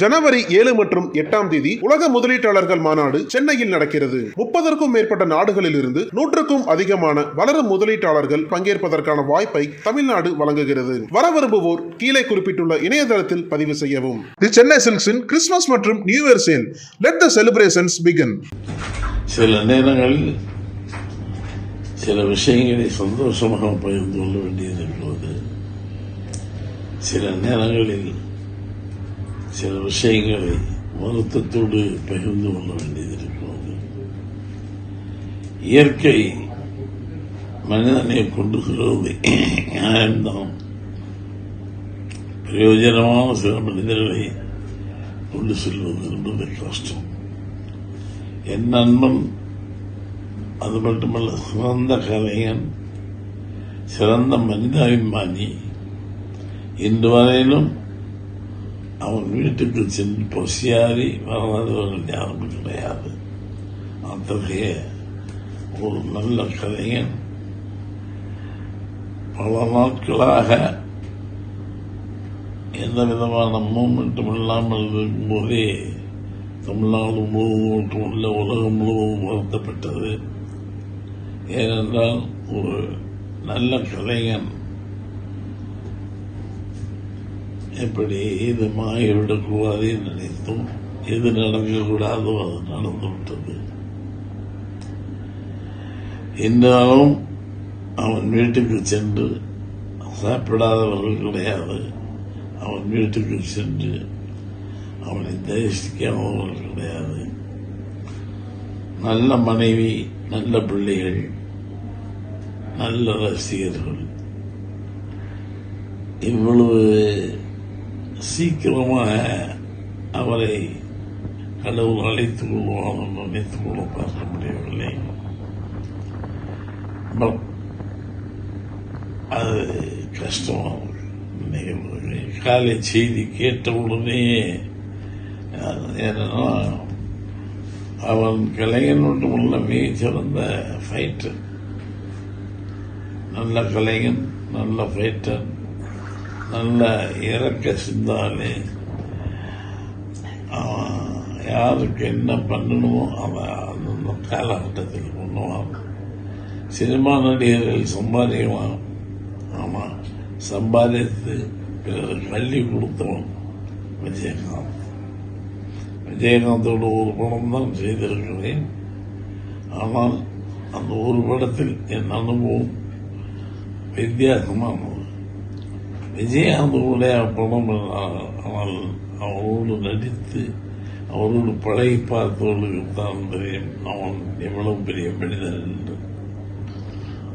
ஜனவரி ஏழு மற்றும் எட்டாம் தேதி உலக முதலீட்டாளர்கள் மாநாடு சென்னையில் நடக்கிறது. முப்பதற்கும் மேற்பட்ட நாடுகளில் இருந்து நூற்றுக்கும் அதிகமான வளரும் முதலீட்டாளர்கள் பங்கேற்பதற்கான வாய்ப்பை தமிழ்நாடு வழங்குகிறது. வர விரும்புவோர் கீழே குறிப்பிட்டுள்ள இணையதளத்தில் பதிவு செய்யவும். தி சென்னை சில்க்ஸின் கிறிஸ்துமஸ் மற்றும் new year sale. Let the celebrations begin சில நேரங்களில் சில விஷயங்களை சந்தோஷமாக பகிர்ந்து கொள்ள வேண்டியிருக்கிறது சில நேரங்களில் சில விஷயங்களை வருத்தத்தோடு பகிர்ந்து கொள்ள வேண்டியது இருக்கிறது இயற்கை மனிதனை கொண்டுகிறது செல்வது நியாயம்தான் பிரயோஜனமான சில மனிதர்களை கொண்டு செல்வது என்பது கஷ்டம். என் நண்பன் அது மட்டுமல்ல சிறந்த கலைஞன் சிறந்த மனிதாபிமானி. இன்று வரையிலும் அவன் வீட்டுக்கு சென்று பசியாரி வராதவர்கள் யாரும் கிடையாது அத்தகைய ஒரு நல்ல கலைஞன் பல நாட்களாக எந்த விதமான மூமெண்ட்டும் இல்லாமல் இருக்கும்போதே தமிழ்நாடு முழுவதும் மட்டுமல்ல உலகம் முழுவதும் வருத்தப்பட்டது. ஏனென்றால் ஒரு நல்ல கலைஞன் எப்படி இது மாறிவிடக்கூடாது நினைத்தோம் எது நடக்கக்கூடாதோ அது நடந்து விட்டது. என்றாலும் அவன் வீட்டுக்கு சென்று சாப்பிடாதவர்கள் கிடையாது. அவன் வீட்டுக்கு சென்று அவனை தரிசிக்காதவர்கள் கிடையாது. நல்ல மனைவி நல்ல பிள்ளைகள் நல்ல ரசிகர்கள். இவ்வளவு சீக்கிரமாக அவரை கடவுள் அழைத்துக் கொள்வான் என்று நினைத்துக் கொள்ள பார்க்க முடியவில்லை. பட் அது கஷ்டமாக நிகழ்வு காலை செய்தி கேட்ட உடனே அவன் கலைஞன் மட்டுமல்ல மிக சிறந்த ஃபைட்டர் நல்ல கலைஞன் நல்ல ஃபைட்டர் நல்ல இறக்க சிந்தாலே அவன் யாருக்கு என்ன பண்ணணுமோ அவன் அந்த காலகட்டத்தில் பண்ணுவான். சினிமா நடிகர்கள் சம்பாதிக்கலாம் ஆமாம் சம்பாதித்து பிறருக்கு அள்ளி கொடுத்தவன் விஜயகாந்த். விஜயகாந்தோட ஒரு படம் தான் செய்திருக்கிறேன். ஆனால் அந்த ஒரு படத்தில் என் அனுபவம் வித்தியாசமானது விஜயகாந்தோடைய படம் ஆனால் அவரோடு நடித்து அவரோடு பழகி பார்த்தவர்களுக்கு தான் தெரியும். அவன் எவ்வளவு பெரிய மனிதன் என்று.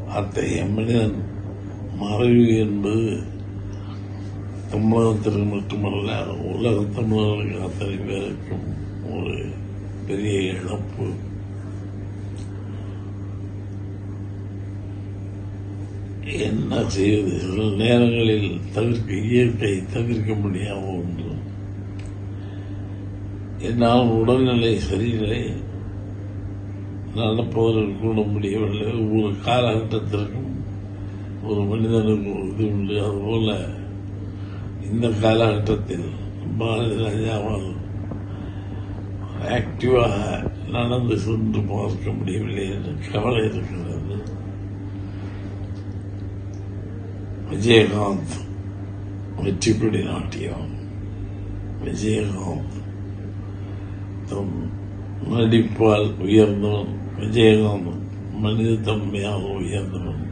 அத்தகைய மனிதன் மறைவு என்பது தமிழகத்திற்கு மட்டுமல்ல உலக தமிழர்களுக்கு அத்தனை பேருக்கும் ஒரு பெரிய இழப்பு. என்ன செய்வது? சில நேரங்களில் தவிர்க்க இயற்கை தவிர்க்க முடியாத ஒன்று என்னால் உடல்நிலை சரியில்லை. நடப்பவர்கள் கூட முடியவில்லை. ஒவ்வொரு காலகட்டத்திற்கும் ஒரு மனிதனுக்கு ஒரு இது உண்டு. அதுபோல இந்த காலகட்டத்தில் பாரதி ராஜாவால் ஆக்டிவாக நடந்து சென்று பார்க்க முடியவில்லை என்று கவலை இருக்கிறது. விஜயகாந்த் வெற்றிப்பிடி நாட்டியம் விஜயகாந்த் தம் நடிப்பால் உயர்ந்தவன் விஜயகாந்த் மனித தன்மையாக உயர்ந்தவன்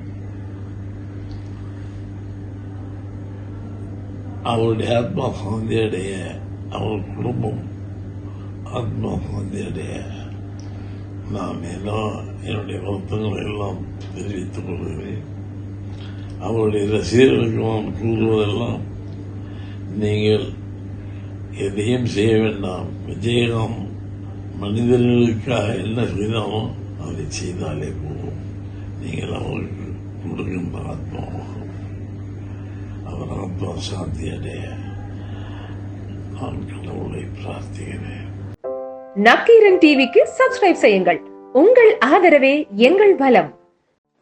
அவருடைய ஆத்மா சாந்தி அடைய அவர் குடும்பம் ஆத்மா சாந்தி அடைய நான் எல்லாம் என்னுடைய வருத்தங்களை எல்லாம் தெரிவித்துக் கொள்கிறேன் அவருடைய ரசிகர்களுக்கு கூறுவதெல்லாம் நீங்கள் எதையும் செய்ய வேண்டாம். விஜயகம் மனிதர்களுக்காக என்ன செய்தாலோ அதை செய்தாலே போதும். நீங்கள் அவருக்கு கொடுக்கின்ற ஆத்மாவாகும். அவர் ஆத்மா சாந்தி அடைய நான் கடவுளை பிரார்த்திக்கிறேன். நக்கீரன் டிவிக்கு சப்ஸ்கிரைப் செய்யுங்கள். உங்கள் ஆதரவே எங்கள் பலம்.